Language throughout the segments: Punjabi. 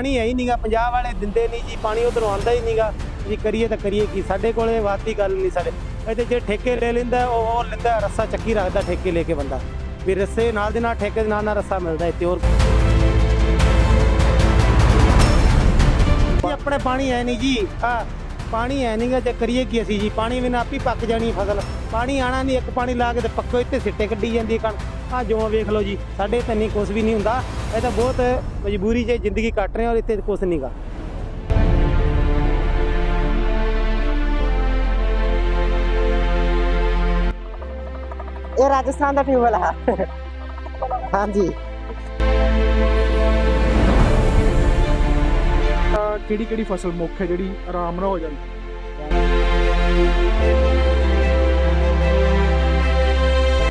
ਪਾਣੀ ਹੈ ਹੀ ਨਹੀਂਗਾ ਪੰਜਾਬ ਵਾਲੇ ਦਿੰਦੇ ਨਹੀਂ ਜੀ, ਪਾਣੀ ਉਧਰੋਂ ਆਉਂਦਾ ਹੀ ਨਹੀਂਗਾ ਜੀ ਕਰੀਏ ਤਾਂ ਕਰੀਏ ਕੀ, ਸਾਡੇ ਕੋਲੇ ਵਾਦੀ ਗੱਲ ਨਹੀਂ ਸਾਡੇ। ਇੱਥੇ ਜੇ ਠੇਕੇ ਲੈ ਲੈਂਦਾ, ਉਹ ਉਹ ਲੈਂਦਾ, ਰੱਸਾ ਚੱਕੀ ਰੱਖਦਾ ਠੇਕੇ ਲੈ ਕੇ ਬੰਦਾ। ਵੀ ਰੱਸੇ ਨਾਲ ਦੇ ਨਾਲ, ਠੇਕੇ ਦੇ ਨਾਲ ਨਾਲ ਰੱਸਾ ਮਿਲਦਾ ਇੱਥੇ ਹੋਰ। ਆਪਣੇ ਪਾਣੀ ਹੈ ਨਹੀਂ ਜੀ। ਆ ਪਾਣੀ ਹੈ ਨਹੀਂਗਾ ਤੇ ਕਰੀਏ ਕੀ ਅਸੀਂ ਜੀ? ਪਾਣੀ ਬਿਨਾਂ ਆਪੀ ਪੱਕ ਜਾਣੀ ਫਸਲ। ਪਾਣੀ ਆਣਾ ਨਹੀਂ ਇੱਕ ਪਾਣੀ ਲਾ ਕੇ ਤੇ ਪੱਕੋ ਇੱਥੇ ਸਿੱਟੇ ਕੱਢੀ ਜਾਂਦੀ ਹੈ ਕਣ ਆ ਜਿਉਂ ਵੇਖ ਲਓ ਜੀ ਸਾਡੇ ਤਾਂ ਨਹੀਂ ਕੁਝ ਵੀ ਨਹੀਂ ਹੁੰਦਾ। ਇਹ ਤਾਂ ਬਹੁਤ ਮਜਬੂਰੀ 'ਚ ਜ਼ਿੰਦਗੀ ਕੱਟ ਰਹੇ ਔਰ ਇੱਥੇ ਕੁਝ ਨਹੀਂਗਾ ਇਹ ਰਾਜਸਥਾਨ ਦਾ ਟਿਊਬਲ ਹੈ ਹਾਂਜੀ। ਕਿਹੜੀ ਕਿਹੜੀ ਫਸਲ ਮੁੱਖ ਹੈ ਜਿਹੜੀ ਆਰਾਮ ਨਾਲ ਹੋ ਜਾਂਦੀ?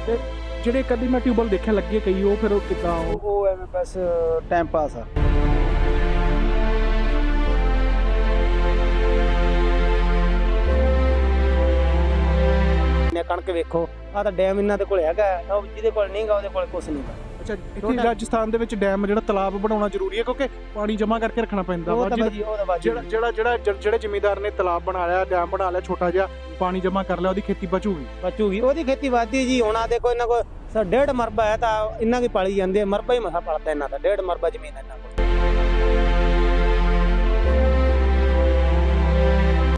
ਤੇ ਜਿਹੜੇ ਕਦੀ ਮੈਂ ਟਿਊਬਲ ਦੇਖਿਆ ਲੱਗੇ ਕਈ ਉਹ ਫਿਰ ਉਹ ਕਿੱਦਾਂ ਉਹ? ਉਹ ਐਵੇਂ ਬਸ ਟਾਈਮ ਪਾਸ ਆ। ਨੇ ਕਣਕ ਵੇਖੋ ਆ ਤਾਂ ਡੈਮ ਇਹਨਾਂ ਦੇ ਕੋਲ ਹੈਗਾ ਉਹ ਜਿਹਦੇ ਕੋਲ ਨਹੀਂਗਾ ਉਹਦੇ ਕੋਲ ਕੁਝ ਨਹੀਂਗਾ ਅੱਛਾ ਇੱਥੇ ਰਾਜਸਥਾਨ ਦੇ ਵਿੱਚ ਡੈਮ ਜਿਹੜਾ ਤਲਾਬ ਬਣਾਉਣਾ ਜ਼ਰੂਰੀ ਹੈ ਕਿਉਂਕਿ ਪਾਣੀ ਜਮ੍ਹਾਂ ਕਰਕੇ ਰੱਖਣਾ ਪੈਂਦਾ ਉਹ ਵਾ। ਤਾਂ ਜਿਹੜਾ ਬਾਜੀ ਉਹ ਤਾਂ ਬਾਜੀ ਜਿਹੜਾ ਜਿਹੜਾ ਜਿਹੜਾ ਜ- ਜਿਹੜੇ ਜ਼ਿਮੀਂਦਾਰ ਨੇ ਤਲਾਬ ਬਣਾ ਲਿਆ ਡੈਮ ਬਣਾ ਲਿਆ ਛੋਟਾ ਜਿਹਾ ਪਾਣੀ ਜਮ੍ਹਾਂ ਕਰ ਲਿਆ ਉਹਦੀ ਖੇਤੀ ਬਚੂਗੀ ਬਚੂਗੀ। ਉਹਦੀ ਖੇਤੀ ਵੱਧਦੀ ਜੀ ਹੁਣ ਆ ਦੇਖੋ ਇਹਨਾਂ ਕੋਲ ਸ- ਡੇਢ ਮਰਬਾ ਹੈ ਤਾਂ ਇਹਨਾਂ ਦੀ ਪਾਲੀ ਜਾਂਦੀ ਮਰਬਾ ਹੀ ਮਸਾ ਪਲਦਾ ਇਹਨਾਂ ਦਾ ਡੇਢ ਮਰਬਾ ਜ਼ਮੀਨ ਹੈ ਇਹਨਾਂ ਕੋਲ।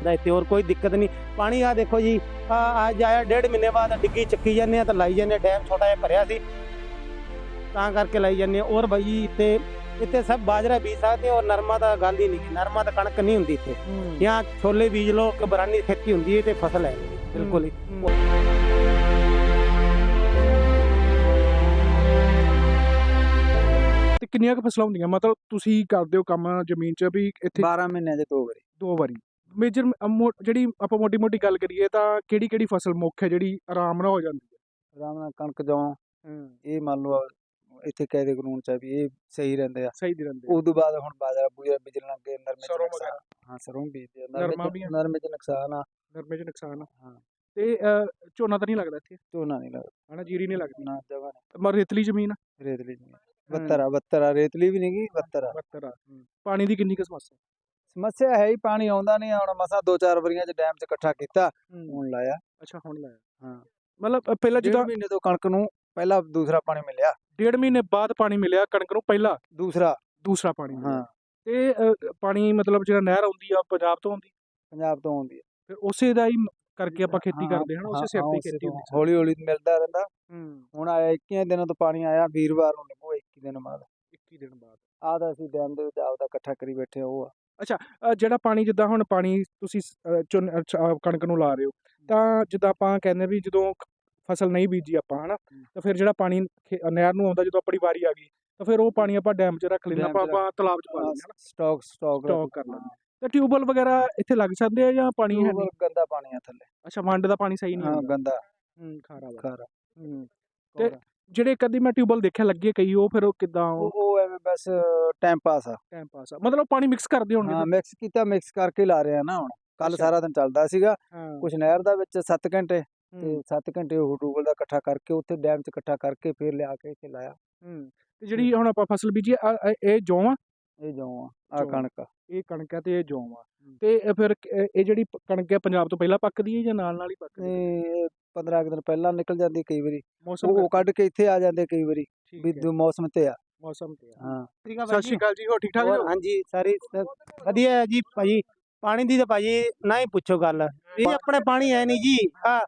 ਦਾ ਇੱਥੇ ਹੋਰ ਕੋਈ ਦਿੱਕਤ ਨਹੀਂ। ਪਾਣੀ ਆ ਦੇਖੋ ਜੀ ਆ ਅੱਜ ਆਇਆ ਡੇਢ ਮਹੀਨੇ ਬਾਅਦ ਡਿੱਗੀ ਚੱਕੀ ਜਾਂਦੇ ਆ ਤਾਂ ਲਾਈ ਜਾਂਦੇ ਆ, ਡੈਮ ਛੋਟਾ ਜਿਹਾ ਭਰਿਆ ਸੀ। ਤਾਂ ਕਰਕੇ ਲਈ ਜਾਂਦੇ ਹਾਂ। ਔਰ ਭਾਈ ਇੱਥੇ ਇੱਥੇ ਸਭ ਬਾਜਰਾ ਬੀਜ ਸਕਦੇ ਹੋ ਔਰ ਨਰਮਾ ਤਾਂ ਗੱਲ ਹੀ। ਨਹੀਂ ਨਰਮਾ ਤਾਂ ਕਣਕ ਨਹੀਂ ਹੁੰਦੀ ਇੱਥੇ। ਜਾਂ ਛੋਲੇ ਬੀਜ ਲੋ ਕਿ ਬਰਾਨੀ ਖੇਤੀ ਹੁੰਦੀ ਹੈ ਤੇ ਫਸਲ ਹੈ। ਬਿਲਕੁਲ ਹੀ। ਕਿੰਨੀਆਂ ਕੁ ਫਸਲਾਂ ਹੁੰਦੀਆਂ? ਮਤਲਬ ਤੁਸੀਂ ਕਰਦੇ ਹੋ ਕੰਮ ਜ਼ਮੀਨ 'ਚ ਵੀ ਇੱਥੇ 12 ਮਹੀਨਿਆਂ ਦੇ ਦੋ ਵਾਰੀ। ਦੋ ਵਾਰੀ। ਮੇਜਰ ਜਿਹੜੀ ਆਪਾਂ ਮੋਟੀ ਮੋਟੀ ਗੱਲ ਕਰੀਏ ਤਾਂ ਕਿਹੜੀ ਕਿਹੜੀ ਫਸਲ ਮੁੱਖ ਹੈ ਜਿਹੜੀ ਆਰਾਮ ਨਾਲ ਹੋ ਜਾਂਦੀ ਹੈ? ਆਰਾਮ ਨਾਲ ਕਣਕ ਜੌਂ ਇਹ ਮੰਨ ਲਓ ਇੱਥੇ ਕਾਇਦੇ ਕਾਨੂੰਨ ਚ ਆ ਵੀ ਇਹ ਸਹੀ ਰਹਿੰਦੇ ਆ। ਸਹੀ ਦੀ ਰਹਿੰਦੇ। ਉਸ ਤੋਂ ਬਾਅਦ ਹੁਣ ਬਾਜਰਾ ਬੂਜਰਾ ਬੀਜਣ ਲੱਗੇ ਨਰਮੇ ਚ ਸਰੋਂ ਨੁਕਸਾਨ ਹਾਂ ਸਰੋਂ ਬੀਜਦੇ ਆ। ਨਰਮਾ ਨਰਮੇ ਵੀ ਆ। ਚ ਨਰਮੇ ਚ ਨੁਕਸਾਨ ਆ। ਨਰਮੇ 'ਚ ਨੁਕਸਾਨ ਆ। ਹਾਂ। ਤੇ ਅਹ, ਝੋਨਾ ਤਾਂ ਨਹੀਂ ਲੱਗਦਾ ਇੱਥੇ? ਝੋਨਾ ਨਹੀਂ ਲੱਗਦਾ। ਹਨਾ ਜੀਰੀ ਨਹੀਂ ਲੱਗਦੀ। ਨਾ ਜਗ੍ਹਾ ਮਰ ਰੇਤਲੀ ਜ਼ਮੀਨ ਆ? ਰੇਤਲੀ ਨਹੀਂ 72 ਆ 72 ਆ। ਰੇਤਲੀ ਵੀ ਨਹੀਂ ਗਈ 72 ਆ। 72 ਆ। ਪਾਣੀ ਦੀ ਕਿੰਨੀ ਕੁ ਸਮੱਸਿਆ? ਸਮੱਸਿਆ ਹੈ ਹੀ ਪਾਣੀ ਆਉਂਦਾ ਨਹੀਂ। ਹੁਣ ਮਸਾ ਦੋ ਚਾਰ ਵਾਰੀਆਂ ਚ ਡੈਮ ਚ ਇਕੱਠਾ ਕੀਤਾ ਹੁਣ ਲਾਇਆ। ਅੱਛਾ ਹੁਣ ਲਾਇਆ। ਹਾਂ। ਮਤਲਬ ਅ, ਪਹਿਲਾਂ ਜਿੱਦਾਂ ਮਹੀਨੇ ਤੋਂ ਕਣਕ ਨੂੰ ਪਹਿਲਾ ਦੂਸਰਾ ਪਾਣੀ ਮਿਲਿਆ। ਡੇਢ ਮਹੀਨੇ ਬਾਅਦ ਪਾਣੀ ਮਿਲਿਆ ਕਣਕ ਨੂੰ ਪਹਿਲਾ। ਦੂਸਰਾ। ਦੂਸਰਾ ਪਾਣੀ ਮਿਲਿਆ। ਹਾਂ। ਤੇ ਅ, ਪਾਣੀ ਮਤਲਬ ਜਿਹੜਾ ਨਹਿਰ ਆਉਂਦੀ ਆ ਪੰਜਾਬ ਤੋਂ ਆਉਂਦੀ? ਪੰਜਾਬ ਤੋਂ ਆਉਂਦੀ ਹੈ ਫਿਰ ਉਸੇ ਦਾ ਹੀ ਮ- ਕਰਕੇ ਆਪਾਂ ਖੇਤੀ ਕਰਦੇ ਹਾਂ ਨਾ, ਉਸੇ ਸਿਰ ਤੇ ਖੇਤੀ ਹੁੰਦੀ ਹੌਲੀ ਹੌਲੀ ਮਿਲਦਾ ਰਹਿੰਦਾ। ਹੂੰ। ਹੁਣ ਆਇਆ 21 ਦਿਨਾਂ ਤੋਂ ਪਾਣੀ ਆਇਆ ਵੀਰਵਾਰ ਨੂੰ ਲੱਗੂ 21 ਦਿਨ ਬਾਅਦ। 21 ਦਿਨ ਬਾਅਦ। ਆਹ ਤਾਂ ਅਸੀਂ ਡੈਮ ਦੇ ਵਿੱਚ ਆਪਦਾ ਇਕੱਠਾ ਕਰੀ ਬੈਠੇ ਹਾਂ, ਉਹ ਆ। ਅ, ਜਿਹੜਾ ਪਾਣੀ ਜਿੱਦਾਂ ਹੁਣ ਪਾਣੀ ਤੁਸੀਂ ਸ- ਅ, ਝੋਨ- ਅ, ਚ- ਅ, ਕਣਕ ਨੂੰ ਲਾ ਰਹੇ ਹੋ ਤਾਂ ਜਿੱਦਾਂ ਆਪਾਂ ਕਹਿੰਦੇ ਵੀ ਜਦੋਂ ਕ- ਫਸਲ ਨਹੀਂ ਬੀਜੀ ਆਪਾਂ ਹਨਾ? ਤਾਂ ਫਿਰ ਜਿਹੜਾ ਪਾਣੀ ਖੇ- ਨਹਿਰ ਨੂੰ ਆਉਂਦਾ ਜਦੋਂ ਆਪਣੀ ਵਾਰੀ ਆ ਗਈ ਤਾਂ ਫਿਰ ਉਹ ਪਾਣੀ ਆਪਾਂ ਡੈਮ 'ਚ ਰੱਖ ਡੈਮ 'ਚ ਆਪਾਂ ਰੱਖ- ਆਪਾਂ ਤਲਾਬ 'ਚ ਪਾ ਲੈਂਦੇ ਹਾਂ ਸਟਾਕ ਸਟਾਕ ਸਟਾਕ ਕਰ ਲੈਂਦੇ ਤਾਂ ਟਿਊਬਲ ਵਗੈਰਾ ਇੱਥੇ ਲੱਗ ਸਕਦੇ ਆ ਜਾਂ ਪਾਣੀ ਹੈ ਨਹੀਂ? ਗੰਦਾ ਪਾਣੀ ਆ ਥੱਲੇ। ਅੱਛਾ ਵੰਡ ਦਾ ਪਾਣੀ ਸਹੀ ਨਹੀਂ ਹਾਂ ਹੁੰਦਾ। ਗੰਦਾ। ਹੂੰ ਖਾਰਾ ਵਾ ਖਾਰਾ। ਹੂੰ ਤੇ ਜਿਹੜੇ ਕਦੀ ਮੈਂ ਟਿਊਬਲ ਦੇਖਿਆ ਲੱਗੇ ਕਈ ਉਹ ਫਿਰ ਉਹ ਕਿਦਾਂ ਉਹ? ਉਹ ਐਵੇਂ ਬਸ ਟਾਈਮ ਪਾਸ ਆ। ਟਾਈਮ ਪਾਸ ਆ। ਮਤਲਬ ਪਾਣੀ ਮਿਕਸ ਕਰਦੇ ਹੋਣਗੇ ਹਾਂ ਮਿਕਸ ਕੀਤਾ ਮਿਕਸ ਕਰਕੇ ਲਾ ਰਹੇ ਆ ਨਾ ਹੁਣ। ਕੱਲ ਅੱਛਾ। ਸਾਰਾ ਦਿਨ ਚੱਲਦਾ ਸੀਗਾ। ਹਾਂ। ਕੁਝ ਨਹਿਰ ਦਾ ਵਿੱਚ 7 ਘੰਟੇ ਤੇ ਹੂੰ, 7 ਘੰਟੇ ਉਹ ਟੂਬਲ ਦਾ ਇਕੱਠਾ ਕਰਕੇ ਉੱਥੇ ਡੈਮ 'ਚ ਇਕੱਠਾ ਕਰਕੇ ਫਿਰ ਲਿਆ ਕੇ ਇੱਥੇ ਲਾਇਆ। ਹੂੰ ਤੇ ਜਿਹੜੀ ਹੁਣ ਆਪਾਂ ਫਸਲ ਬੀਜੀ ਆ, ਆ, ਇਹ ਜੌਂ ਆ? ਇਹ ਜੌਂ ਆ ਆ ਜੌਂ। ਕਣਕ ਆ। ਇਹ ਕਣਕ ਹੈ ਤੇ ਇਹ ਜੌਂ ਆ। ਤੇ ਇਹ ਫਿਰ ਕ- ਇਹ ਇਹ ਜਿਹੜੀ ਪ- ਕਣਕ ਹੈ ਪੰਜਾਬ ਤੋਂ ਪਹਿਲਾਂ ਪੱਕਦੀ ਹੈ ਜਾਂ ਨਾਲ ਨਾਲ ਹੀ ਪੱਕਦੀ ਹੈ ਇਹ 15 ਕੁ ਦਿਨ ਪਹਿਲਾਂ ਨਿਕਲ ਜਾਂਦੀ ਕਈ ਵਾਰੀ। ਮੌਸਮ ਉਹ ਉਹ ਕੱਢ ਕੇ ਇੱਥੇ ਆ ਜਾਂਦੇ ਕਈ ਵਾਰੀ ਠੀਕ ਵੀ ਹੈ, ਦੋ ਮੌਸਮ ਤੇ ਆ। ਮੌਸਮ ਤੇ ਆ। ਹਾਂ। ਸਤਿ ਸ਼੍ਰੀ ਅਕਾਲ ਜੀ ਹੋ ਠੀਕ ਠਾਕ ਜੀ ਹਾਂਜੀ ਸਾਰੀ ਵਧੀਆ ਹੈ ਜੀ ਭਾਜੀ। ਪਾਣੀ ਦੀ ਤਾਂ ਭਾਜੀ ਨਾ ਹੀ ਪੁੱਛੋ ਗੱਲ। ਇਹ ਆਪਣੇ ਪਾਣੀ ਹੈ ਨਹੀਂ ਜੀ। ਆ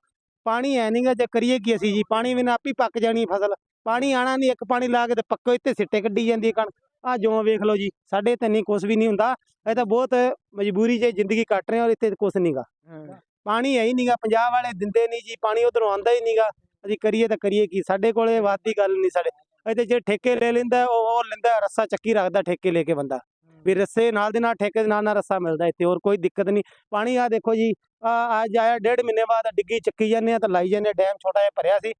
ਪਾਣੀ ਹੈ ਨਹੀਂਗਾ ਤੇ ਕਰੀਏ ਕੀ ਅਸੀਂ ਜੀ? ਪਾਣੀ ਬਿਨਾਂ ਆਪੀ ਪੱਕ ਜਾਣੀ ਫਸਲ। ਪਾਣੀ ਆਣਾ ਨਹੀਂ ਇੱਕ ਪਾਣੀ ਲਾ ਕੇ ਤੇ ਪੱਕੋ ਇੱਥੇ ਸਿੱਟੇ ਕੱਢੀ ਜਾਂਦੀ ਹੈ ਕਣਕ। ਆ ਜਿਉਂ ਵੇਖ ਲਓ ਜੀ ਸਾਡੇ ਤਾਂ ਨਹੀਂ ਕੁਝ ਵੀ ਨਹੀਂ ਹੁੰਦਾ। ਇਹ ਤਾਂ ਬਹੁਤ ਮਜਬੂਰੀ 'ਚ ਜ਼ਿੰਦਗੀ ਕੱਟ ਰਹੇ ਔਰ ਇੱਥੇ ਕੁਝ ਨਹੀਂਗਾ ਪਾਣੀ ਹੈ ਹੀ ਨਹੀਂਗਾ ਪੰਜਾਬ ਵਾਲੇ ਦਿੰਦੇ ਨਹੀਂ ਜੀ ਪਾਣੀ ਉਧਰੋਂ ਆਉਂਦਾ ਹੀ ਨਹੀਂਗਾ ਅਸੀਂ ਕਰੀਏ ਤਾਂ ਕਰੀਏ ਕੀ? ਸਾਡੇ ਕੋਲੇ ਵਾਦੀ ਗੱਲ ਨਹੀਂ ਸਾਡੇ। ਇੱਥੇ ਜੇ ਠੇਕੇ ਲੈ ਲੈਂਦਾ ਉਹ ਲੈਂਦਾ ਰੱਸਾ ਚੱਕੀ ਰੱਖਦਾ ਠੇਕੇ ਲੈ ਕੇ ਬੰਦਾ। ਵੀ ਰੱਸੇ ਨਾਲ ਦੇ ਨਾਲ ਠੇਕੇ ਦੇ ਨਾਲ ਨਾਲ ਰੱਸਾ ਮਿਲਦਾ ਇੱਥੇ ਹੋਰ ਕੋਈ ਦਿੱਕਤ ਨਹੀਂ ਪਾਣੀ ਆ ਦੇਖੋ ਜੀ ਅੱਜ ਆਇਆ ਡੇਢ ਮਹੀਨੇ ਬਾਅਦ ਡਿੱਗੀ ਚੱਕੀ ਜਾਂਦੇ ਆ ਤਾਂ ਲਾਈ ਜਾਂਦੇ ਡੈਮ ਛੋਟਾ ਜਿਹਾ ਭਰਿਆ ਸੀ।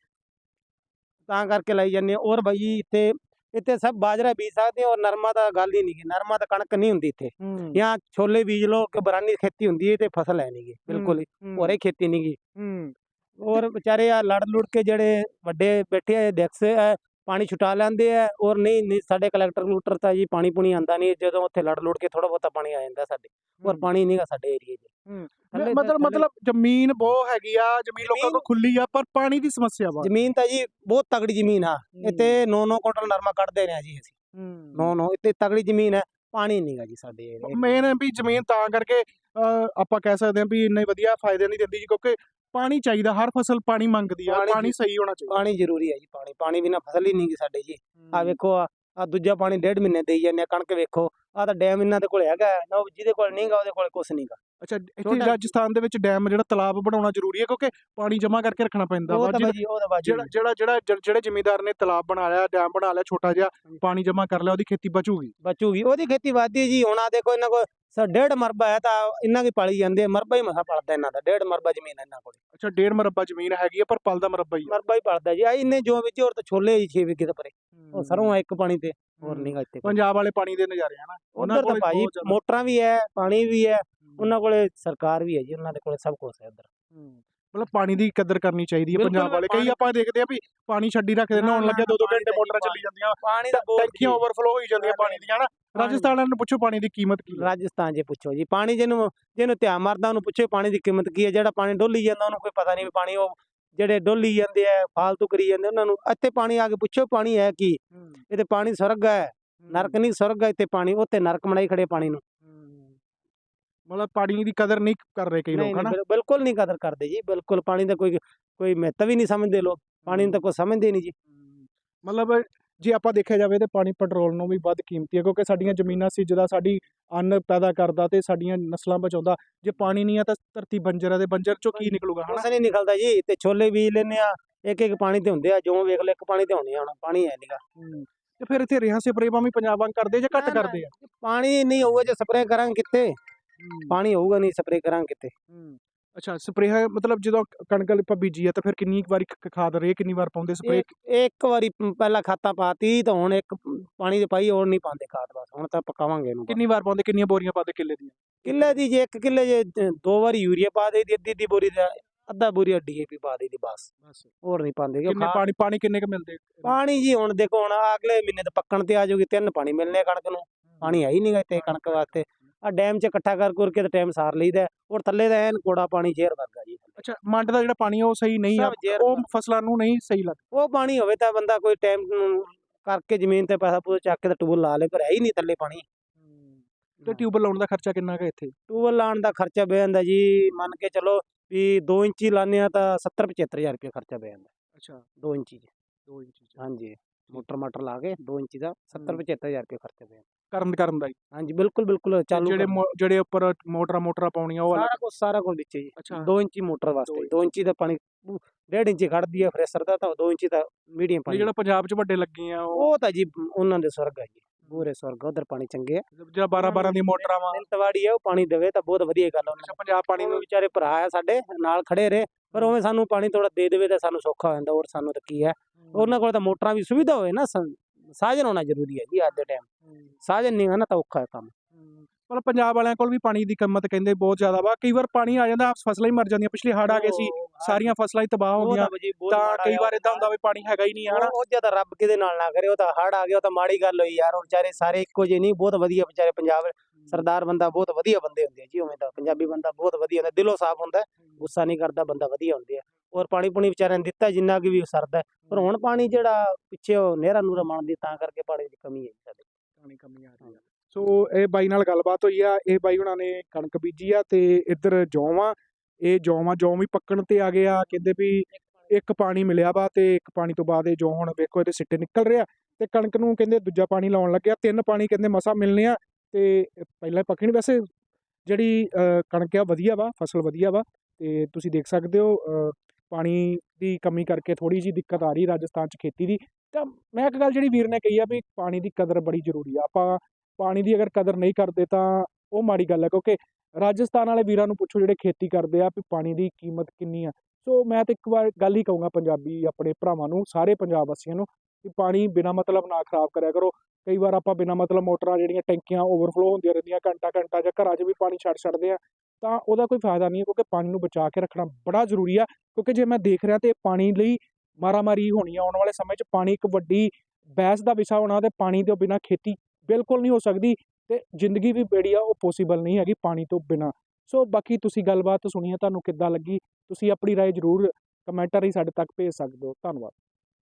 ਤਾਂ ਕਰਕੇ ਲਾਈ ਜਾਂਦੇ ਆ। ਔਰ ਬਾਈ ਇੱਥੇ ਇੱਥੇ ਸਭ ਬਾਜਰਾ ਬੀਜ ਸਕਦੇ ਆ ਔਰ ਨਰਮਾ ਤਾਂ ਗੱਲ ਹੀ ਨਹੀਂ ਗੀ। ਨਰਮਾ ਤਾਂ ਕਣਕ ਨਹੀਂ ਹੁੰਦੀ ਇੱਥੇ। ਜਾਂ ਛੋਲੇ ਬੀਜ ਲੋ ਕਿ ਬਰਾਨੀ ਖੇਤੀ ਹੁੰਦੀ ਹੈ ਤੇ ਫਸਲ ਹੈ ਨਹੀਂਗੀ ਬਿਲਕੁਲ ਹੀ। ਹੋਰੇ ਖੇਤੀ ਨਹੀਂਗੀ ਹੂੰ। ਔਰ ਵਿਚਾਰੇ ਆ ਲੜ ਲੁੜ ਕੇ ਜਿਹੜੇ ਵੱਡੇ ਬੈਠੇ ਆ ਡੈਕਸ ਪਾਣੀ ਛੁਟਾ ਲੈਂਦੇ ਆ ਔਰ ਨਹੀਂ ਨਹੀਂ ਸਾਡੇ ਕਲੈਕਟਰ ਕਲੂਟਰ ਤਾਂ ਜੀ ਪਾਣੀ ਪੁਣੀ ਆਂਦਾ ਨਹੀਂ ਜਦੋਂ ਉੱਥੇ ਲੜ ਲੁੜ ਕੇ ਥੋੜਾ ਬਹੁਤਾ ਪਾਣੀ ਆ ਜਾਂਦਾ ਸਾਡੇ ਔਰ। ਪਾਣੀ ਨਹੀਂਗਾ ਸਾਡੇ ਏਰੀਏ 'ਚ ਮਤਲਬ ਮਤਲਬ ਜ਼ਮੀਨ ਬਹੁਤ ਹੈਗੀ ਆ ਜ਼ਮੀਨ ਲੋਕਾਂ ਕੋਲ ਖੁੱਲੀ ਆ ਪਰ ਪਾਣੀ ਦੀ ਸਮੱਸਿਆ ਵਾ ਜ਼ਮੀਨ ਤਾਂ ਜੀ ਬਹੁਤ ਤਗੜੀ ਜ਼ਮੀਨ ਆ ਇੱਥੇ 9-9 ਕੁਇੰਟਲ ਨਰਮਾ ਕੱਢਦੇ ਨੇ ਜੀ ਅਸੀਂ ਹੂੰ। 9-9 ਇੱਥੇ ਤਗੜੀ ਜ਼ਮੀਨ ਹੈ ਪਾਣੀ ਨਹੀਂਗਾ ਜੀ ਸਾਡੇ। ਮੇਨ ਵੀ ਜ਼ਮੀਨ ਤਾਂ ਕਰਕੇ ਆਪਾਂ ਕਹਿ ਸਕਦੇ ਹਾਂ ਵੀ ਇੰਨੇ ਵਧੀਆ ਫਾਇਦੇ ਨਹੀਂ ਦਿੰਦੀ ਜੀ ਕਿਉਂਕਿ ਪਾਣੀ ਚਾਹੀਦਾ ਹਰ ਫਸਲ ਪਾਣੀ ਮੰਗਦੀ ਆ ਪਾਣੀ ਸਹੀ ਹੋਣਾ ਚਾਹੀਦਾ। ਪਾਣੀ ਜ਼ਰੂਰੀ ਹੈ ਜੀ ਪਾਣੀ ਪਾਣੀ ਬਿਨਾ ਫਸਲ ਹੀ ਨਹੀਂਗੀ ਸਾਡੇ ਜੀ। ਆ ਵੇਖੋ ਆ ਆ ਦੂਜਾ ਪਾਣੀ ਡੇਢ ਮਹੀਨੇ ਦੇਈ ਜਾਂਦੇ ਆ ਕਣਕ ਵੇਖੋ ਆ ਤਾਂ ਡੈਮ ਇਹਨਾਂ ਦੇ ਕੋਲ ਹੈਗਾ ਨਾ ਜਿਹਦੇ ਕੋਲ ਨਹੀਂਗਾ ਉਹਦੇ ਕੋਲ ਕੁਛ ਨਹੀਂਗਾ ਅੱਛਾ ਇੱਥੇ ਛੋਟਾ- ਰਾਜਸਥਾਨ ਦੇ ਵਿੱਚ ਡੈਮ ਜਿਹੜਾ ਤਲਾਬ ਬਣਾਉਣਾ ਜ਼ਰੂਰੀ ਹੈ ਕਿਉਂਕਿ ਪਾਣੀ ਜਮ੍ਹਾਂ ਕਰਕੇ ਰੱਖਣਾ ਪੈਂਦਾ ਵਾ ਤਾਂ ਜਿਹੜਾ ਭਾਜੀ ਉਹ ਤਾਂ ਬਾਜੀ ਜਿਹੜਾ ਜਿਹੜਾ ਜਿਹੜਾ ਜ਼ਿਮੀਂਦਾਰ ਨੇ ਤਲਾਬ ਬਣਾ ਲਿਆ ਡੈਮ ਬਣਾ ਲਿਆ ਛੋਟਾ ਜਿਹਾ ਪਾਣੀ ਜਮ੍ਹਾਂ ਕਰ ਲਿਆ ਉਹਦੀ ਖੇਤੀ ਬਚੂਗੀ। ਬਚੂਗੀ। ਉਹਦੀ ਖੇਤੀ ਵੱਧਦੀ ਜੀ ਹੁਣ ਆ ਦੇਖੋ ਇਹਨਾਂ ਕੋਲ ਸਾ ਡੇਢ ਮਰਬਾ ਹੈ ਤਾਂ ਇਹਨਾਂ ਕੀ ਪਾਲੀ ਜਾਂਦੇ ਆ, ਮਰਬਾ ਹੀ ਮਸਾ ਪਲਦਾ ਇਹਨਾਂ ਦਾ ਡੇਢ ਮਰਬਾ ਜ਼ਮੀਨ ਹੈ ਇਹਨਾਂ ਕੋਲ। ਅੱਛਾ ਡੇਢ ਮਰਬਾ ਜ਼ਮੀਨ ਹੈਗੀ ਆ ਪਰ ਪਲਦਾ ਮਰਬਾ ਹੀ ਮਰਬਾ ਹੀ ਪਲਦਾ ਜੀ ਆ ਇੰਨੇ ਜੋ ਵਿੱਚ ਹੋਰ ਤਾਂ ਛੋਲੇ ਜੀ 6 ਵਿਗੇ ਤੇ ਪਰੇ। ਉਹ ਸਰੋਂ ਆ ਇੱਕ ਪਾਣੀ ਤੇ ਹੋਰ। ਨਹੀਂਗਾ ਇੱਥੇ। ਪੰਜਾਬ ਵਾਲੇ ਪਾਣੀ ਦੇ ਨਜ਼ਾਰੇ ਹਨਾ ਉਹਨਾਂ ਉੱਧਰ ਤਾਂ ਕੋਲ ਭਾਜੀ ਮੋਟਰਾਂ ਵੀ ਹੈ ਪਾਣੀ ਵੀ ਹੈ ਉਹਨਾਂ ਕੋਲੇ ਸਰਕਾਰ ਵੀ ਹੈ ਜੀ ਉਹਨਾਂ ਦੇ ਕੋਲੇ ਸਭ ਕੁਝ ਹੈ ਉੱਧਰ ਮਤਲਬ ਪਾਣੀ ਦੀ ਕਦਰ ਕਰਨੀ ਚਾਹੀਦੀ ਹੈ ਪੰਜਾਬ ਵਾਲੇ ਕਈ ਆਪਾਂ ਦੇਖਦੇ ਆ ਵੀ ਪਾਣੀ ਛੱਡੀ ਰੱਖਦੇ ਨਾ, ਨਹਾਉਣ ਲੱਗੇ ਦੋ ਦੋ ਘੰਟੇ ਮੋਟਰਾਂ ਜੀ ਚੱਲੀ ਜਾਂਦੀਆਂ ਪਾਣੀ ਦਾ ਬਹੁਤ ਟੈਂਕੀਆਂ ਜੀ। ਓਵਰਫਲੋ ਹੋਈ ਜਾਂਦੀਆਂ ਪਾਣੀ ਦੀਆਂ ਹਨਾ ਰਾਜਸਥਾਨ ਵਾਲਿਆਂ ਨੂੰ ਪੁੱਛੋ ਪਾਣੀ ਦੀ ਕੀਮਤ ਕੀ ਹੈ ਰਾਜਸਥਾਨ 'ਚ ਪੁੱਛੋ ਜੀ ਪਾਣੀ ਜਿਹਨੂੰ ਜਿਹਨੂੰ ਧਿਆਨ ਮਾਰਦਾ ਉਹਨੂੰ ਪੁੱਛੋ ਪਾਣੀ ਦੀ ਕੀਮਤ ਕੀ ਹੈ ਜਿਹੜਾ ਪਾਣੀ ਡੋਲੀ ਜਾਂਦਾ ਉਹਨੂੰ ਕੋਈ ਪਤਾ ਨਹੀਂ ਵੀ ਪਾਣੀ ਉਹ ਜਿਹੜੇ ਡੋਲੀ ਜਾਂਦੇ ਆ ਫਾਲਤੂ ਕਰੀ ਜਾਂਦੇ ਉਹਨਾਂ ਨੂੰ ਇੱਥੇ ਪਾਣੀ ਆ ਕੇ ਪੁੱਛੋ ਪਾਣੀ ਹੈ ਕੀ? ਇਹ ਤੇ ਪਾਣੀ ਸਵਰਗ ਹੈ ਨਰਕ ਨਹੀਂ ਸਵਰਗ ਹੈ ਇੱਥੇ ਪਾਣੀ ਉੱਥੇ ਨਰਕ ਬਣਾਈ ਖੜੇ ਪਾਣੀ ਨੂੰ। ਮਤਲਬ ਪਾਣੀ ਦੀ ਕਦਰ ਨਹੀਂ ਕਰ ਰਹੇ ਕਈ ਲੋਕ ਹਨਾ? ਬਿਲ- ਬਿਲਕੁਲ ਨਹੀਂ ਕਦਰ ਕਰਦੇ ਜੀ ਬਿਲਕੁਲ ਪਾਣੀ ਦਾ ਕੋਈ ਕੋਈ ਮਹੱਤਵ ਹੀ ਨਹੀਂ ਸਮਝਦੇ ਲੋਕ ਪਾਣੀ ਨੂੰ ਤਾਂ ਕੋਈ ਸਮਝਦੇ ਨਹੀਂ ਜੀ। ਮਤਲਬ ਜੇ ਆਪਾਂ ਦੇਖਿਆ ਜਾਵੇ ਤੇ ਪਾਣੀ ਪੈਟਰੋਲ ਨੂੰ ਵੀ ਵੱਧ ਕੀਮਤੀ ਹੈ ਕਿਉਂਕਿ ਸਾਡੀਆਂ ਜ਼ਮੀਨਾਂ ਸੀ ਜਿਹਦਾ ਸਾਡੀ ਅੰਨ ਪੈਦਾ ਕਰਦਾ ਤੇ ਸਾਡੀਆਂ ਨਸਲਾਂ ਬਚਾਉਂਦਾ। ਜੇ ਪਾਣੀ ਨਹੀਂ ਆ ਤਾਂ ਧਰਤੀ ਬੰਜਰ ਹੈ ਤੇ ਬੰਜਰ ਚੋਂ ਕੀ ਨਿਕਲੂਗਾ ਹਨਾ? ਨਹੀਂ ਨਿਕਲਦਾ ਜੀ ਤੇ ਛੋਲੇ ਬੀਜ ਲੈਨੇ ਆ ਇੱਕ ਇੱਕ ਪਾਣੀ ਤੇ ਹੁੰਦੇ ਆ ਜੋ ਵੇਖ ਲੈ ਇੱਕ ਪਾਣੀ ਤੇ ਹੋਣੇ ਆ ਹੁਣ ਪਾਣੀ ਹੈ ਨਹੀਂਗਾ ਤੇ ਫਿਰ ਇੱਥੇ ਰੇਹਾਂ ਸਪਰੇਆਂ ਵੀ ਪੰਜਾਬ ਵਾਂਗ ਕਰਦੇ ਜਾਂ ਘੱਟ। ਕਰਦੇ ਆ? ਪਾਣੀ ਨਹੀਂ ਹੋਊਗਾ ਜੇ ਸਪਰੇਅ ਕਰਾਂਗੇ ਕਿੱਥੇ? ਪਾਣੀ ਹੋਊਗਾ ਨਹੀਂ ਸਪਰੇਅ ਕਰਾਂਗੇ ਕਿੱਥੇ? ਅੱਛਾ ਸਪਰੇਅ ਮਤਲਬ ਜਦੋਂ ਕਣਕ ਆਪਾਂ ਬੀਜੀ ਆ ਤਾਂ ਫਿਰ ਕਿੰਨੀ ਵਾਰੀ ਖਾਦ ਰੇ ਕਿੰਨੀ ਵਾਰ ਪਾਉਂਦੇ ਸਪਰੇਅ? ਇੱਕ ਇੱਕ ਵਾਰੀ ਪਹਿਲਾਂ ਖਾਤਾ ਪਾਤੀ ਤਾਂ ਹੁਣ ਇੱਕ ਪਾਣੀ ਦੇ ਪਾਈ ਹੋਰ ਨਹੀਂ ਪਾਉਂਦੇ ਖਾਦ ਬਸ ਹੁਣ ਤਾਂ ਪਕਾਵਾਂਗੇ ਇਹਨੂੰ ਕਿੰਨੀ ਵਾਰ ਪਾਉਂਦੇ ਕਿੰਨੀਆਂ ਬੋਰੀਆਂ ਪਾਉਂਦੇ ਕਿੱਲੇ ਦੀਆਂ? ਕਿੱਲੇ ਦੀ ਜੇ ਇੱਕ ਕਿੱਲੇ ਜੇ ਦੋ ਵਾਰੀ ਯੂਰੀਆ ਪਾ ਦੇ ਦੀ ਅੱਧੀ ਦੀ ਬੋਰੀ ਦਾ ਅੱਧਾ ਬੋਰੀ ਡੀਏਪੀ ਪਾ ਦੇ ਦੀ ਬਸ। ਬਸ। ਹੋਰ ਨਹੀਂ ਪਾਉਂਦੇ ਕਿੰਨੇ ਪਾਣੀ ਪਾਣੀ ਕਿੰਨੇ ਕ ਮਿਲਦੇ? ਪਾਣੀ ਜੀ ਹੁਣ ਦੇਖੋ ਹੁਣ ਅਗਲੇ ਮਹੀਨੇ ਤੇ ਪੱਕਣ ਤੇ ਆ ਜਾਊਗੀ ਤਿੰਨ ਪਾਣੀ ਮਿਲਨੇ ਕਣਕ ਨੂੰ। ਪਾਣੀ ਹੈ ਹੀ ਨਹੀਂਗਾ ਇੱਥੇ ਕਣਕ ਵਾਸਤੇ। ਆ ਡੈਮ 'ਚ ਇਕੱਠਾ ਕਰ ਕਰ ਕੇ ਤੇ ਟਾਈਮ ਸਾਰ ਲਈਦਾ ਹੈ। ਔਰ ਥੱਲੇ ਦਾ ਐਨ ਕੋੜਾ ਪਾਣੀ ਜ਼ਹਿਰ ਵਰਗਾ ਜੀ। ਅੱਛਾ ਮੰਡ ਦਾ ਜਿਹੜਾ ਪਾਣੀ ਉਹ ਸਹੀ ਨਹੀਂ ਆ ਉਹ ਫਸਲਾਂ ਨੂੰ ਨਹੀਂ ਸਹੀ ਲੱਗਦਾ ਉਹ ਪਾਣੀ ਹੋਵੇ ਤਾਂ ਬੰਦਾ ਕੋਈ ਟਾਈਮ ਕਰਕੇ ਜ਼ਮੀਨ ਤੇ ਪੈਸਾ ਪੂਸਾ ਚੱਕ ਕੇ ਤੇ ਟੂਬਲ ਲਾ ਲੇ ਪਰ ਹੈ ਹੀ ਨਹੀਂ ਥੱਲੇ ਪਾਣੀ। ਤੇ ਟਿਊਬ ਲਾਉਣ ਦਾ ਖਰਚਾ ਕਿੰਨਾ ਕੁ ਇੱਥੇ? ਟੂਬਲ ਲਾਉਣ ਦਾ ਖਰਚਾ ਬੈ ਜਾਂਦਾ ਜੀ ਮੰਨ ਕੇ ਚੱਲੋ ਵੀ 2 ਇੰਚੀ ਲਾਉਂਦੇ ਆ ਤਾਂ 70 75000 ਰੁਪਏ ਖਰਚਾ ਬੈ ਜਾਂਦਾ। ਅੱਛਾ। 2 ਇੰਚੀ 'ਚ। 2 ਇੰਚ ਹਾਂਜੀ। ਮੋਟਰ ਮਾਟਰ ਲਾ ਕੇ 2 ਇੰਚੀ ਦਾ 70 75000 ਰੁਪਏ ਖਰਚਾ ਜਾਂਦਾ ਕਰਨ ਕਰਨ ਦਾ ਹਾਂਜੀ ਬਿਲਕੁਲ ਬਿਲਕੁਲ ਚਾਲੂ ਜਿਹੜੇ। ਮੋ- ਜਿਹੜੇ ਉੱਪਰ ਮੋਟਰਾਂ ਮੋਟਰਾਂ ਪਾਉਣੀਆਂ ਉਹ ਸਾਰਾ ਅਲੱਗ ਕੁਝ ਸਾਰਾ ਕੁਝ ਵਿੱਚ ਜੀ ਅੱਛਾ। 2 ਇੰਚੀ ਮੋਟਰ ਵਾਸਤੇ। ਦੋ 2 ਇੰਚੀ। ਦਾ ਪਾਣੀ 1.5 ਇੰਚੀ ਖੜਦੀ ਹੈ ਫਰੇਸਰ ਦਾ ਤਾਂ 2 ਇੰਚੀ ਦਾ ਮੀਡੀਅਮ ਪਾਣੀ ਜਿਹੜਾ ਪੰਜਾਬ 'ਚ ਵੱਡੇ ਲੱਗੇ ਆ ਉਹ ਉਹ ਤਾਂ ਜੀ ਉਹਨਾਂ ਦੇ ਸਵਰਗ ਹੈ ਜੀ। ਪੂਰੇ ਸਵਰਗ ਉਧਰ ਪਾਣੀ ਚੰਗੇ ਆ। ਜਿਹੜਾ 12 12 ਦੀ ਮੋਟਰਾਂ ਵਾ। ਮਿੰਤਵਾੜੀ ਹੈ ਉਹ ਪਾਣੀ ਦੇਵੇ ਤਾਂ ਬਹੁਤ ਵਧੀਆ ਗੱਲ ਆ ਉਹਨਾਂ ਪੰਜਾਬ ਪਾਣੀ ਨੂੰ ਵਿਚਾਰੇ ਭਰਾ ਆ ਸਾਡੇ ਨਾਲ ਖੜੇ ਰਹੇ ਪਰ ਉਵੇਂ ਸਾਨੂੰ ਪਾਣੀ ਥੋੜਾ ਦੇ ਦੇਵੇ ਤਾਂ ਸਾਨੂੰ ਸੌਖਾ ਹੋ ਜਾਂਦਾ ਹੋਰ ਸਾਨੂੰ ਤਾਂ ਕੀ ਹੈ। ਉਹਨਾਂ ਕੋਲ ਤਾਂ ਮੋਟਰਾਂ ਵੀ ਸੁਵਿਧਾ ਹੋਵੇ ਨਾ ਸੰ- ਸਾਧਨ ਹੋਣਾ ਜ਼ਰੂਰੀ ਹੈ ਜੀ ਅੱਜ ਦੇ ਟਾਈਮ ਸਾਧਨ ਨਹੀਂ ਹੈ ਨਾ ਤਾਂ ਔਖਾ ਹੈ ਕੰਮ। ਪਰ ਪੰਜਾਬ ਵਾਲਿਆਂ ਕੋਲ ਵੀ ਪਾਣੀ ਦੀ ਕੀਮਤ ਕਹਿੰਦੇ ਬਹੁਤ ਜ਼ਿਆਦਾ ਵਾ। ਕਈ ਵਾਰ ਪਾਣੀ ਆ ਜਾਂਦਾ ਫਸਲਾਂ ਹੀ ਮਰ ਜਾਂਦੀਆਂ। ਪਿਛਲੇ ਹੜ੍ਹ ਆ ਗਏ ਸੀ ਸਾਰੀਆਂ ਫਸਲਾਂ ਹੀ ਤਬਾਹ ਹੋ ਗਈਆਂ ਤਾਂ ਕਈ ਵਾਰ ਇਦਾਂ ਹੁੰਦਾ ਵੀ ਪਾਣੀ ਹੈਗਾ ਹੀ ਨਹੀਂ ਹਨਾ। ਉਹ ਜ਼ਿਆਦਾ ਰੱਬ ਕਿਹਦੇ ਨਾਲ ਨਾ ਕਰੇ ਉਹ ਤਾਂ ਹੜ ਆ ਗਿਆ ਉਹ ਤਾਂ ਮਾੜੀ ਗੱਲ ਹੋਈ ਯਾਰ। ਉਹ ਵਿਚਾਰੇ ਸਾਰੇ ਇੱਕੋ ਜਿਹੇ ਨਹੀਂ ਬਹੁਤ ਵਧੀਆ ਵਿਚਾਰੇ ਪੰਜਾਬ ਸਰਦਾਰ ਬੰਦਾ ਬਹੁਤ ਵਧੀਆ ਬੰਦੇ ਹੁੰਦੇ ਆ ਜੀ ਉਵੇਂ ਤਾਂ ਪੰਜਾਬੀ ਬੰਦਾ ਬਹੁਤ ਵਧੀਆ ਹੁੰਦਾ ਦਿਲੋਂ ਸਾਫ਼ ਹੁੰਦਾ ਹੈ, ਗੁੱਸਾ ਨਹੀਂ ਕਰਦਾ ਬੰਦਾ ਵਧੀਆ ਹੁੰਦੇ ਆ। ਔਰ ਪਾਣੀ ਪੁਣੀ ਵਿਚਾਰਿਆਂ ਨੇ ਦਿੱਤਾ ਜਿੰਨਾ ਕਿ ਵੀ ਉਹ ਸਰਦਾ ਹੈ। ਪਰ ਹੁਣ ਪਾਣੀ ਜਿਹੜਾ ਪਿੱਛੇ ਉਹ ਨਹਿਰਾਂ ਨੂਰਾਂ ਬਣਦੀ ਤਾਂ ਕਰਕੇ ਪਾਣੀ ਦੀ ਕਮੀ ਹੈ ਸਾਡੇ। ਪਾਣੀ ਕਮੀ ਆ ਰਹੀ ਆ। ਸੋ ਇਹ ਬਾਈ ਨਾਲ ਗੱਲਬਾਤ ਹੋਈ ਆ, ਇਹ ਬਾਈ ਉਹਨਾਂ ਨੇ ਕਣਕ ਬੀਜੀ ਆ ਤੇ ਇੱਧਰ ਜੌਵਾਂ ਇਹ ਜੌਵਾਂ ਆ ਜੌਂ ਵੀ ਪੱਕਣ ਤੇ ਆ ਗਏ ਆ, ਕਹਿੰਦੇ ਵੀ ਇੱਕ ਪਾਣੀ ਮਿਲਿਆ ਵਾ ਤੇ ਇੱਕ ਪਾਣੀ ਤੋਂ ਬਾਅਦ ਇਹ ਜੌਂ ਹੁਣ ਵੇਖੋ ਇਹਦੇ ਸਿੱਟੇ ਨਿਕਲ ਰਿਹਾ ਤੇ ਕਣਕ ਨੂੰ ਕਹਿੰਦੇ ਦੂਜਾ ਪਾਣੀ ਲਾਉਣ ਲੱਗਿਆ ਤਿੰਨ ਪਾਣੀ ਕਹਿੰਦੇ ਮਸਾ ਮਿਲਨੇ ਆ ਤੇ ਪਹਿਲਾਂ ਪੱਕਣੀ ਵੈਸੇ ਜਿਹੜੀ ਕਣਕ ਆ ਵਧੀਆ ਵਾ, ਫਸਲ ਵਧੀਆ ਵਾ ਤੇ ਤੁਸੀਂ ਦੇਖ ਸਕਦੇ ਹੋ ਪਾਣੀ ਦੀ ਕਮੀ ਕਰਕੇ ਥੋੜੀ ਜੀ ਦਿੱਕਤ ਆ ਰਹੀ ਰਾਜਸਥਾਨ ਚ ਖੇਤੀ ਦੀ। ਤਾਂ ਮੈਂ ਇੱਕ ਗੱਲ ਜਿਹੜੀ ਵੀਰ ਨੇ ਕਹੀ ਆ ਵੀ ਪਾਣੀ ਦੀ ਕਦਰ ਬੜੀ ਜ਼ਰੂਰੀ ਆ, ਆਪਾਂ ਪਾਣੀ ਦੀ ਅਗਰ ਕਦਰ ਨਹੀਂ ਕਰਦੇ ਤਾਂ ਉਹ ਮਾੜੀ ਗੱਲ ਹੈ, ਕਿਉਂਕਿ ਰਾਜਸਥਾਨ ਵਾਲੇ ਵੀਰਾਂ ਨੂੰ ਪੁੱਛੋ ਜਿਹੜੇ ਖੇਤੀ ਕਰਦੇ ਆ ਵੀ ਪਾਣੀ ਦੀ ਕੀਮਤ ਕਿੰਨੀ ਆ। ਸੋ ਮੈਂ ਤਾਂ ਇੱਕ ਵਾਰ ਗੱਲ ਹੀ ਕਹੂੰਗਾ ਪੰਜਾਬੀ ਆਪਣੇ ਭਰਾਵਾਂ ਨੂੰ, ਸਾਰੇ ਪੰਜਾਬ ਵਾਸੀਆਂ ਨੂੰ ਕਿ ਪਾਣੀ ਬਿਨਾ ਮਤਲਬ ਨਾ ਖਰਾਬ ਕਰਿਆ ਕਰੋ। ਕਈ ਵਾਰ ਆਪਾਂ ਬਿਨਾ ਮਤਲਬ ਮੋਟਰਾਂ ਜਿਹੜੀਆਂ ਟੈਂਕੀਆਂ ਓਵਰਫਲੋ ਹੁੰਦੀਆਂ ਰਹਿੰਦੀਆਂ, ਘੰਟਾ ਘੰਟਾ ਜਾਂ ਘਰਾਂ 'ਚ ਵੀ ਪਾਣੀ ਛੱਡ ਛੱਡਦੇ ਆ, ਤਾਂ ਉਹਦਾ ਕੋਈ ਫਾਇਦਾ ਨਹੀਂ ਹੈ, ਕਿਉਂਕਿ ਪਾਣੀ ਨੂੰ ਬਚਾ ਕੇ ਰੱਖਣਾ ਬੜਾ ਜ਼ਰੂਰੀ ਆ। ਕਿਉਂਕਿ ਜੇ ਮੈਂ ਦੇਖ ਰਿਹਾ ਤੇ ਪਾਣੀ ਲਈ ਮਾਰਾਮਾਰੀ ਹੋਣੀ ਆ, ਆਉਣ ਵਾਲੇ ਸਮੇਂ 'ਚ ਪਾਣੀ ਇੱਕ ਵੱਡੀ ਬਹਿਸ ਦਾ ਵਿਸ਼ਾ ਹੋਣਾ ਤੇ ਪਾਣੀ ਤੋਂ ਬਿਨਾ ਖੇਤੀ ਬਿਲਕੁਲ ਨਹੀਂ ਹੋ ਸਕਦੀ ਤੇ ਜ਼ਿੰਦਗੀ ਵੀ ਜਿਹੜੀ ਆ ਉਹ ਪੋਸੀਬਲ ਨਹੀਂ ਹੈਗੀ ਪਾਣੀ ਤੋਂ ਬਿਨਾ ਸੋ ਬਾਕੀ ਤੁਸੀਂ ਗੱਲਬਾਤ ਸੁਣੀ ਆ ਤੁਹਾਨੂੰ ਕਿੱਦਾਂ ਲੱਗੀ ਤੁਸੀਂ ਆਪਣੀ رائے ਜ਼ਰੂਰ ਕਮੈਂਟਰ ਰਾਹੀਂ ਸਾਡੇ ਤੱਕ ਭੇਜ ਸਕਦੇ ਹੋ ਧੰਨਵਾਦ